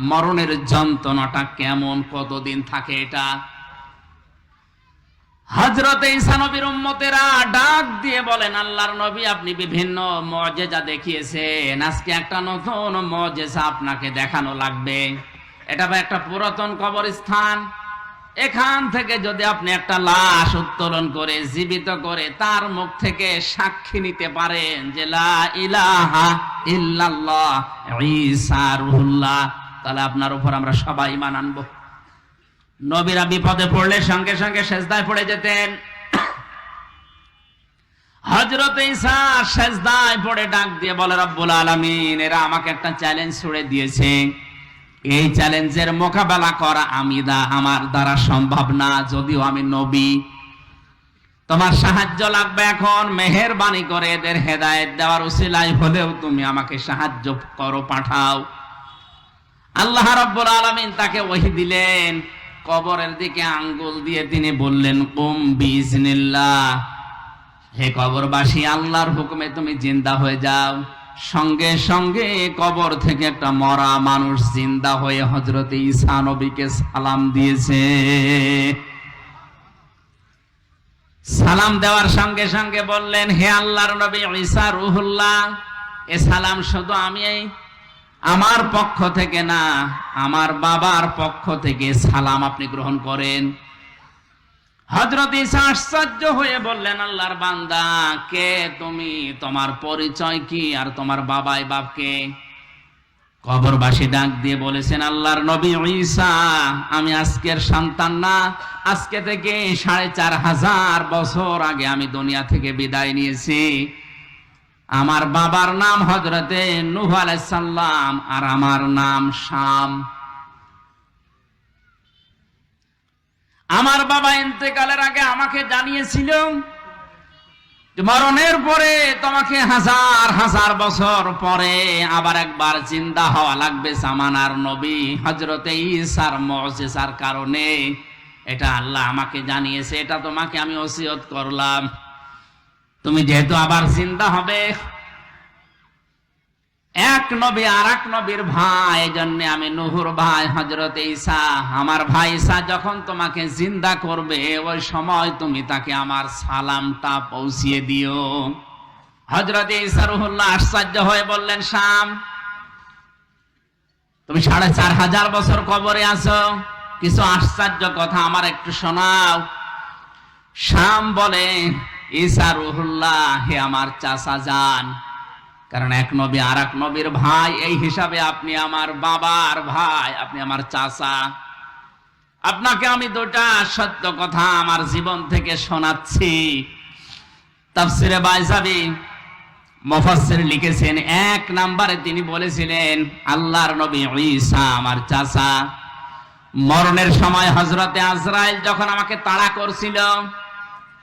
মরণের যন্ত্রণাটা কেমন, কতদিন থাকে এটা? হজরতে ঈসানবীর উম্মতেরা ডাক দিয়ে বলেন, আল্লাহর নবী, আপনি বিভিন্ন মজেজা দেখিয়েছেন। আজকে একটা নতুন মজেজা আপনাকে দেখানো লাগবে। এটা বা একটা পুরাতন কবরস্থান। এখান থেকে যদি আপনি একটা লাশ উত্তোলন করে, জীবিত করে তার মুখ থেকে সাক্ষী নিতে পারেন যে, লা ইলাহা ইল্লাল্লাহ, ঈসা রুহুল্লাহ। তাহলে আপনার উপর আমরা সবাই ইমান আনব। নবীরা বিপদে পড়লে সঙ্গে সঙ্গে সেজদায় পড়ে যেতেন। হজরত ঈসা সেজদায় পড়ে ডাক দিয়ে বলে, রব্বুল আলামিন, এরা আমাকে একটা চ্যালেঞ্জ ছুড়ে দিয়েছে। এই চ্যালেঞ্জের মোকাবেলা করা আমি দা, আমার দ্বারা সম্ভব না, যদিও আমি নবী। তোমার সাহায্য লাগবে এখন, মেহেরবানি করে এদের হেদায়েত দেওয়ার উসিলাই হলেও তুমি আমাকে সাহায্য করো, পাঠাও। আল্লাহ রাব্বুল আলামিন তাকে ওহি দিলেন। কবরের দিকে আঙ্গুল দিয়ে তিনি বললেন, কুম বিজনিল্লাহ হে কবরবাসী, আল্লাহর হুকুমে তুমি জিন্দা হয়ে যাও। সঙ্গে সঙ্গে কবর থেকে একটা মরা মানুষ জিন্দা হয়ে হজরত ঈসা নবীকে সালাম দিয়েছে। সালাম দেওয়ার সঙ্গে সঙ্গে বললেন, হে আল্লাহর নবী ঈসা রুহুল্লাহ, এ সালাম শুধু আমি আমার পক্ষ থেকে না, আমার বাবার পক্ষ থেকে সালাম আপনি গ্রহণ করেন। হজরত ঈসা আশ্চর্য হয়ে বললেন, আল্লাহর বান্দা, কে তুমি? তোমার পরিচয় কি? আর তোমার বাবাই বাপকে কবরবাসী ডাক দিয়ে বলেছেন, আল্লাহর নবী ঈসা, আমি আজকের সন্তান না। আজকে থেকে সাড়ে চার হাজার বছর আগে আমি দুনিয়া থেকে বিদায় নিয়েছি। আমার বাবার নাম হজরতে নুহ আলাইসাল্লাম আর আমার নাম শাম। আমার বাবা ইন্তেকালের আগে আমাকে জানিয়েছিল মরণের পরে তোমাকে হাজার হাজার বছর পরে আবার একবার চিন্তা হওয়া লাগবে সামানার নবী হজরতে ঈসার মজেসার কারণে। এটা আল্লাহ আমাকে জানিয়েছে, এটা তোমাকে আমি ওসিয়ত করলাম। তুমি যেহেতু আবার চিন্তা হবে, এক নবী আর এক নবীর ভাই জন্য আমি নুহুর ভাই হজরত ঈসা, আমার ভাই ঈসা যখন তোমাকে জিন্দা করবে, ওই সময় তুমি তাকে আমার সালামটা পৌঁছিয়ে দিও। হজরত ঈসা রুহুল্লাহ আশ্চর্য হয়ে বললেন, শাম, তুমি সাড়ে চার হাজার বছর কবরে আছো, কিছু আশ্চর্য কথা আমার একটু শোনাও। শাম বলে ঈসা রুহুল্লাহ, হে আমার চাচা যান কারণ এক নবী আর এক নবীর ভাই, এই হিসাবে আপনি আমার বাবার ভাই, আপনি আমার চাচা। আপনাকে আমি দুটা সত্য কথা আমার জীবন থেকে শোনাচ্ছি। তাফসিরে বাইজাবি মুফাসসির লিখেছেন, এক নম্বরে তিনি বলেছিলেন, আল্লাহর নবী ঈসা আমার চাচা। মরণের সময় হজরতে আজরাইল যখন আমাকে তাড়া করছিল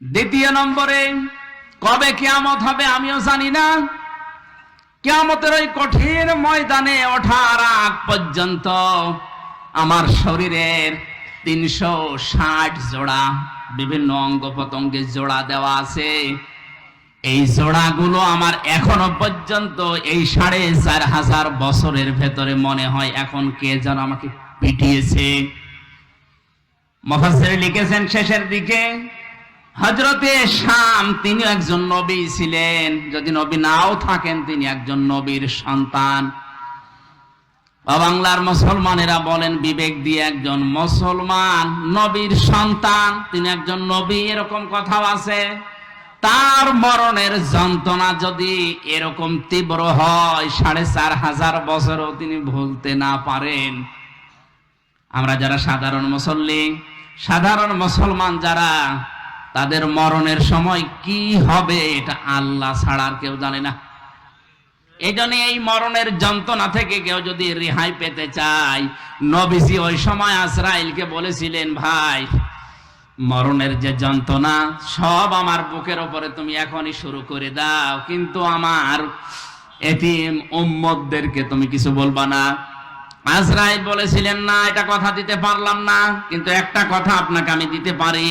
দ্বিতীয় নম্বরে, কবে কেয়ামত হবে আমিও জানি না। কেয়ামতের ওই কঠিন ময়দানে ওঠার আগ পর্যন্ত আমার শরীরের তিনশো ষাট জোড়া, বিভিন্ন অঙ্গ প্রত্যঙ্গে জোড়া দেওয়া আছে। এই জোড়াগুলো আমার এখনও পর্যন্ত এই সাড়ে চার হাজার বছরের ভেতরে মনে হয় এখন কে যেন আমাকে পিটিয়েছে। মফাসের লিখেছেন শেষের দিকে হজরতে শাম, তিনি একজন নবী ছিলেন। যদি নবী নাও থাকেন, তিনি একজন নবীর সন্তান। বাংলার মুসলমানেরা বলেন, বিবেক দিয়ে একজন মুসলমান নবীর সন্তান, তিনি একজন নবী, এরকম কথাও আছে। তার মরণের যন্ত্রণা যদি এরকম তীব্র হয়, সাড়ে চার হাজার বছরও তিনি ভুলতে না পারেন। আমরা যারা সাধারণ মুসল্লি, সাধারণ মুসলমান যারা তাদের মরণের সময় কি হবে এটা আল্লাহ ছাড়া আর কেউ জানে না। এই এই মরণের যন্ত্রণা থেকে কেউ যদি রেহাই পেতে চায়, নবীজি ওই সময় আজরাইলকে বলেছিলেন, ভাই, মরণের যে যন্ত্রণা, সব আমার বুকের ওপরে তুমি এখনই শুরু করে দাও। কিন্তু আমার এতিম উম্মতদেরকে তুমি কিছু বলবা না। আজরাইল বলেছিলেন, না, এটা কথা দিতে পারলাম না, কিন্তু একটা কথা আপনাকে আমি দিতে পারি।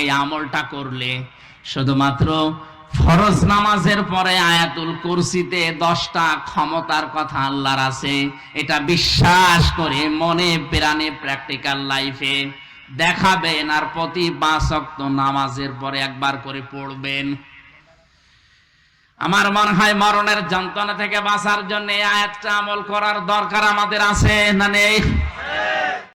এই আমলটা করলে শুধুমাত্র ফরজ নামাজের পরে আয়াতুল কুরসিতে দশটা ক্ষমতার কথা আল্লাহর আছে, এটা বিশ্বাস করে মনে প্রাণে প্র্যাকটিক্যাল লাইফে দেখাবেন আর প্রতি ওয়াক্ত নামাজের পরে একবার করে পড়বেন। আমার মনে হয় মরণের যন্ত্রণা থেকে বাঁচার জন্য আয়াতটা আমল করার দরকার আমাদের আছে না নেই?